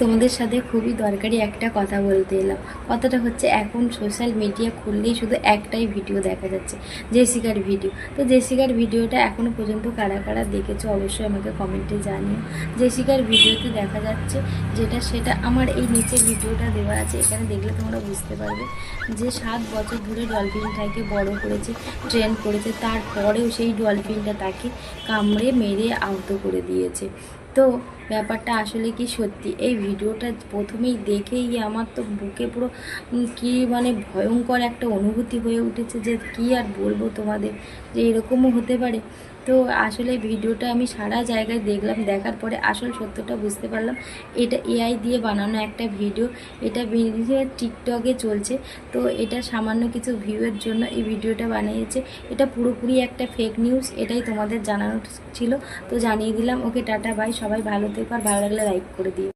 তোমাদের সাথে খুবই দরকারি একটা কথা বলতে এলাম। কথাটা হচ্ছে, এখন সোশ্যাল মিডিয়া খুললেই শুধু একটাই ভিডিও দেখা যাচ্ছে জেসিকার ভিডিও তো জেসিকার ভিডিওটা এখনও পর্যন্ত কারা কারা দেখেছ অবশ্যই আমাকে কমেন্টে জানিও। জেসিকার ভিডিওতে দেখা যাচ্ছে, যেটা সেটা আমার এই নিচে ভিডিওটা দেওয়া আছে, এখানে দেখলে তোমরা বুঝতে পারবে যে সাত বছর ধরে ডলফিনটাকে বড় করেছে ট্রেন করেছে, তারপরেও সেই ডলফিনটা তাকে কামড়ে, মেরে, আহত করে দিয়েছে। তো ব্যাপারটা আসলে কি সত্যি? এই ভিডিওটা প্রথমেই দেখেই আমার তো বুকে পুরো কি মানে ভয়ঙ্কর একটা অনুভূতি হয়ে উঠেছে যে কি আর বলব তোমাদের? যে এরকমও হতে পারে। তো আসলে ভিডিওটা আমি সারা জায়গায় দেখলাম, দেখার পরে আসল সত্যটা বুঝতে পারলাম। এটা এআই দিয়ে বানানো একটা ভিডিও এটা বেরিয়ে টিকটকে চলছে। তো এটা সামান্য কিছু ভিউয়ের জন্য এই ভিডিওটা বানিয়েছে। এটা পুরোপুরি একটা ফেক নিউজ এটাই তোমাদের জানানো ছিল। তো জানিয়ে দিলাম, ওকে টাটা বাই সবাই ভালো থেকে আর ভালো লাগলে লাইক করে দিও।